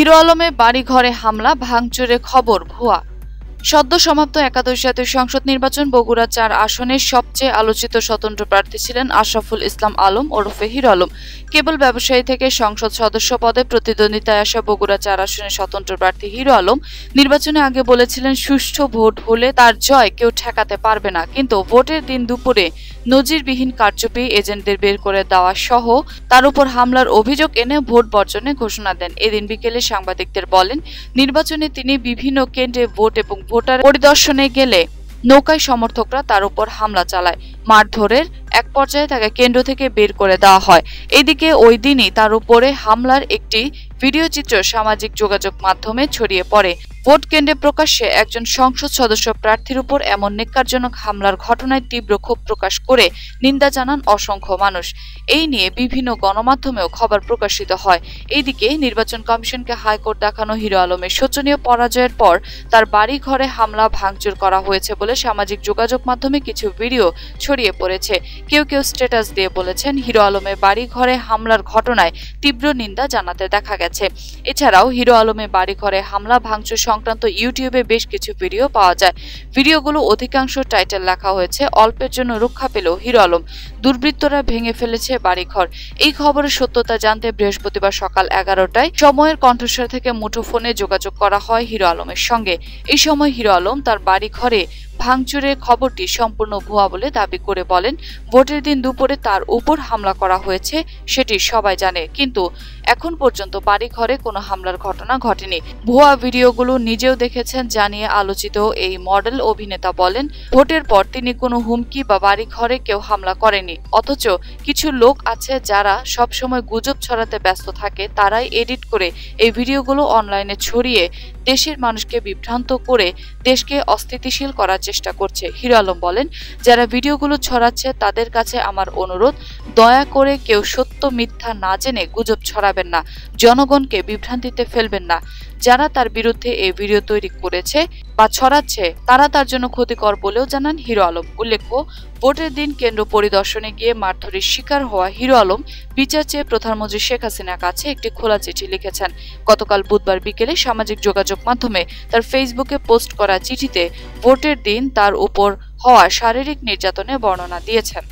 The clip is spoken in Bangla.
হিরো আলমে বাড়ি ঘরে হামলা ভাঙচুরে খবর ভুয়া। সদ্য সমাপ্ত একাদশ জাতীয় সংসদ নির্বাচন বগুড়া চার আসনের সবচেয়ে আলোচিত স্বতন্ত্র প্রার্থী ছিলেন আশরাফুল ইসলাম আলম ওরফে হিরো আলম। কেবল ব্যবসায়ী থেকে সংসদ সদস্য পদে প্রতিদ্বন্দ্বিতায় আসা বগুড়া চার আসনের স্বতন্ত্র প্রার্থী হিরো আলম নির্বাচনে আগে বলেছিলেন, সুষ্ঠু ভোট হলে তার জয় কেউ ঠেকাতে পারবে না। কিন্তু ভোটের দিন দুপুরে নজিরবিহীন কারচুপি এজেন্টদের বের করে দেওয়া সহ তার উপর হামলার অভিযোগ এনে ভোট বর্জনের ঘোষণা দেন। এদিন বিকেলে সাংবাদিকদের বলেন, নির্বাচনে তিনি বিভিন্ন কেন্দ্রে ভোট এবং ভোটার পরিদর্শনে গেলে নৌকায় সমর্থকরা তার উপর হামলা চালায়। মারধরের এক পর্যায়ে তাকে কেন্দ্র থেকে বের করে দেওয়া হয়। এদিকে ওই দিনই তার উপরে হামলার একটি ভিডিও চিত্র সামাজিক যোগাযোগ মাধ্যমে ছড়িয়ে পড়ে। ভোট কেন্দ্রে প্রকাশ্যে একজন সংসদ সদস্য প্রার্থীর উপর এমন নেকারজনক হামলার ঘটনায় তীব্র ক্ষোভ প্রকাশ করে নিন্দা জানান অসংখ্য মানুষ। এই নিয়ে বিভিন্ন গণমাধ্যমেও খবর প্রকাশিত হয়। এইদিকে নির্বাচন কমিশনকে হাইকোর্ট দেখানো হিরো আলমের শোচনীয় পরাজয়ের পর তার বাড়ি ঘরে হামলা ভাঙচুর করা হয়েছে বলে সামাজিক যোগাযোগ মাধ্যমে কিছু ভিডিও ছড়িয়ে পড়েছে। কেউ কেউ স্ট্যাটাস দিয়ে বলেছেন, হিরো আলমের বাড়ি ঘরে হামলার ঘটনায় তীব্র নিন্দা জানাতে দেখা গেছে। এছাড়াও হিরো আলমের বাড়ি ঘরে হামলা ভাঙচুর সংক্রান্ত ইউটিউবে বেশ কিছু ভিডিও পাওয়া যায়। ভিডিওগুলো অধিকাংশ টাইটেল লেখা হয়েছে, অল্পের জন্য রক্ষা পেল হিরো আলম। দুর্বৃত্তরা ভেঙে ফেলেছে বাড়িঘর। এই খবরের সত্যতা জানতে বৃহস্পতিবার সকাল এগারোটায় সময়ের কণ্ঠস্বর থেকে মুঠোফোনে যোগাযোগ করা হয় হিরো আলমের সঙ্গে। এই সময় হিরো আলম তার বাড়ি ঘরে ভাঙচুরের খবরটি সম্পূর্ণ ভুয়া বলে দাবি করে বলেন, ভোটের দিন দুপুরে তার উপর হামলা করা হয়েছে, সেটি সবাই জানে। কিন্তু এখন পর্যন্ত বাড়ি ঘরে কোনো হামলার ঘটনা ঘটেনি। ভুয়া ভিডিওগুলো নিজেও দেখেছেন জানিয়ে আলোচিত এই মডেল অভিনেতা বলেন, ভোটের পর তিনি কোনো হুমকি বা বাড়ি ঘরে কেউ হামলা করেনি। অথচ কিছু লোক আছে যারা সবসময় গুজব ছড়াতে ব্যস্ত থাকে, তারাই এডিট করে এই ভিডিওগুলো অনলাইনে ছড়িয়ে দেশের মানুষকে বিভ্রান্ত করে দেশকে অস্থিতিশীল করার চেষ্টা করছে হিরো আলম বলেন, যারা ভিডিওগুলো ছড়াচ্ছে তাদের কাছে আমার অনুরোধ, দয়া করে কেউ সত্য মিথ্যা না জেনে গুজব ছড়াবেন না। জনগণকে বিভ্রান্তিতে ফেলবেন না। যারা তার বিরুদ্ধে এই ভিডিও তৈরি করেছে বা ছড়াচ্ছে, তারা তার জন্য ক্ষতিকর বলেও জানান হিরো আলম। উল্লেখ্য, ভোটের দিন কেন্দ্র পরিদর্শনে গিয়ে মারধরের শিকার হওয়া হিরো আলম বিচার চেয়ে প্রধানমন্ত্রী শেখ হাসিনার কাছে একটি খোলা চিঠি লিখেছেন। গতকাল বুধবার বিকেলে সামাজিক যোগাযোগ মাধ্যমে তার ফেসবুকে পোস্ট করা চিঠিতে ভোটের দিন তার উপর হওয়া শারীরিক নির্যাতনের বর্ণনা দিয়েছেন।